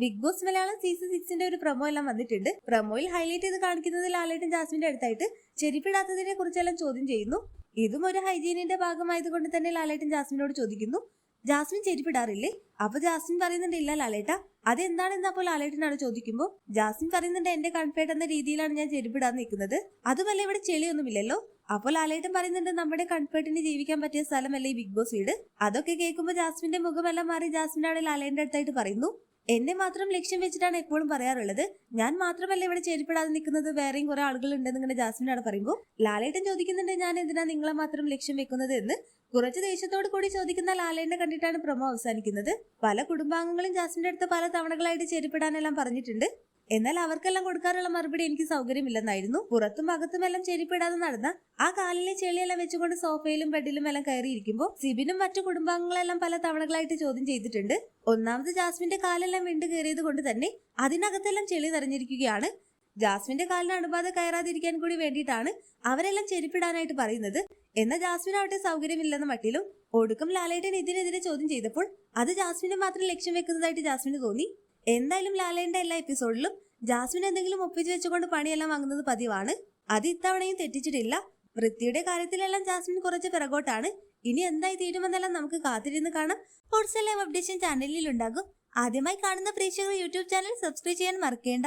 Big Boss Malayalam season സിക്സിന്റെ ഒരു promo എല്ലാം വന്നിട്ടുണ്ട്. പ്രൊമോയിൽ ഹൈലൈറ്റ് ചെയ്ത് കാണിക്കുന്നത് ലാലേട്ടൻ ജാസ്മിന്റെ അടുത്തായിട്ട് ചെരിപ്പിടാത്തതിനെ കുറിച്ചെല്ലാം ചോദ്യം ചെയ്യുന്നു. ഇതും ഒരു ഹൈജീനിന്റെ ഭാഗമായതുകൊണ്ട് തന്നെ ലാലേട്ടൻ ജാസ്മിനോട് ചോദിക്കുന്നു. ജാസ്മിൻ ചെരിപ്പിടാറില്ലേ? അപ്പൊ ജാസ്മിൻ പറയുന്നുണ്ട് ഇല്ല ലാലേട്ട അതെന്താണെന്ന് അപ്പോൾ ലാലേട്ടനാണ് ചോദിക്കുമ്പോൾ ജാസ്മിൻ പറയുന്നുണ്ട് എന്റെ കൺഫേർട്ട് എന്ന രീതിയിലാണ് ഞാൻ ചെരിപ്പിടാൻ നിൽക്കുന്നത്. അതുമല്ല ഇവിടെ ചെളിയൊന്നുമില്ലല്ലോ. അപ്പോൾ ലാലേട്ടൻ പറയുന്നുണ്ട് നമ്മുടെ കൺഫേർട്ടിന് ജീവിക്കാൻ പറ്റിയ സ്ഥലമല്ലേ ഈ ബിഗ് ബോസ് വീട്? അതൊക്കെ കേൾക്കുമ്പോൾ ജാസ്മിന്റെ മുഖമെല്ലാം മാറി ജാസ്മിനാണ് ലാലേട്ടന്റെ അടുത്തായിട്ട് പറയുന്നു. എന്നെ മാത്രം ലക്ഷ്യം വെച്ചിട്ടാണ് എപ്പോഴും പറയാറുള്ളത്. ഞാൻ മാത്രമല്ല ഇവിടെ ചെരുപ്പിടാതെ നിൽക്കുന്നത്. വേറെയും കുറെ ആളുകൾ ഉണ്ടെന്ന് ഇങ്ങനെ ജാസ്മിനാണ് പറയുമ്പോൾ. ലാലേട്ടൻ ചോദിക്കുന്നുണ്ട് ഞാൻ എന്തിനാ നിങ്ങളെ മാത്രം ലക്ഷ്യം വെക്കുന്നത്? എന്ന്. കുറച്ച് ദേഷ്യത്തോട് കൂടി ചോദിക്കുന്ന ലാലേട്ടനെ കണ്ടിട്ടാണ് പ്രമോ അവസാനിക്കുന്നത്. പല കുടുംബാംഗങ്ങളും ജാസ്മിന്റെ അടുത്ത് പല തവണകളായിട്ട് ചെരുപ്പിടാനെല്ലാം പറഞ്ഞിട്ടുണ്ട്. എന്നാൽ അവർക്കെല്ലാം കൊടുക്കാനുള്ള മറുപടി എനിക്ക് സൗകര്യമില്ലെന്നായിരുന്നു. പുറത്തും അകത്തും എല്ലാം ചെരിപ്പിടാതെ നടന്ന ആ കാലിലെ ചെളിയെല്ലാം വെച്ചുകൊണ്ട് സോഫയിലും ബെഡിലും എല്ലാം കയറിയിരിക്കുമ്പോൾ സിബിനും മറ്റു കുടുംബാംഗങ്ങളെല്ലാം പല തവണകളായിട്ട് ചോദ്യം ചെയ്തിട്ടുണ്ട്. ഒന്നാമത് ജാസ്മിന്റെ കാലെല്ലാം വിണ്ടു കയറിയത് കൊണ്ട് തന്നെ അതിനകത്തെല്ലാം ചെളി നിറഞ്ഞിരിക്കുകയാണ്. ജാസ്മിന്റെ കാലിന് അണുബാധ കയറാതിരിക്കാൻ കൂടി വേണ്ടിയിട്ടാണ് അവരെല്ലാം ചെരുപ്പിടാനായിട്ട് പറയുന്നത്. എന്നാൽ ജാസ്മിൻ അവിടെ സൗകര്യമില്ലെന്ന മട്ടിലും ഒടുക്കം ലാലേട്ടൻ ഇതിനെതിരെ ചോദ്യം ചെയ്തപ്പോൾ അത് ജാസ്മിനെ മാത്രം ലക്ഷ്യം വെക്കുന്നതായിട്ട് ജാസ്മിന് തോന്നി. എന്തായാലും ലാലേന്റെ എല്ലാ എപ്പിസോഡിലും ജാസ്മിൻ എന്തെങ്കിലും ഒപ്പിച്ചു വെച്ചുകൊണ്ട് പണിയെല്ലാം വാങ്ങുന്നത് പതിവാണ്. അത് ഇത്തവണയും തെറ്റിച്ചിട്ടില്ല. വൃത്തിയുടെ കാര്യത്തിലെല്ലാം ജാസ്മിൻ കുറച്ച് പിറകോട്ടാണ്. ഇനി എന്തായി തീരുമെന്നെല്ലാം നമുക്ക് കാത്തിരുന്ന് കാണാം. സ്പോർട്സ് അപ്ഡേഷൻ ചാനലിൽ ഉണ്ടാകും. ആദ്യമായി കാണുന്ന പ്രേക്ഷകർ യൂട്യൂബ് ചാനൽ സബ്സ്ക്രൈബ് ചെയ്യാൻ മറക്കേണ്ട.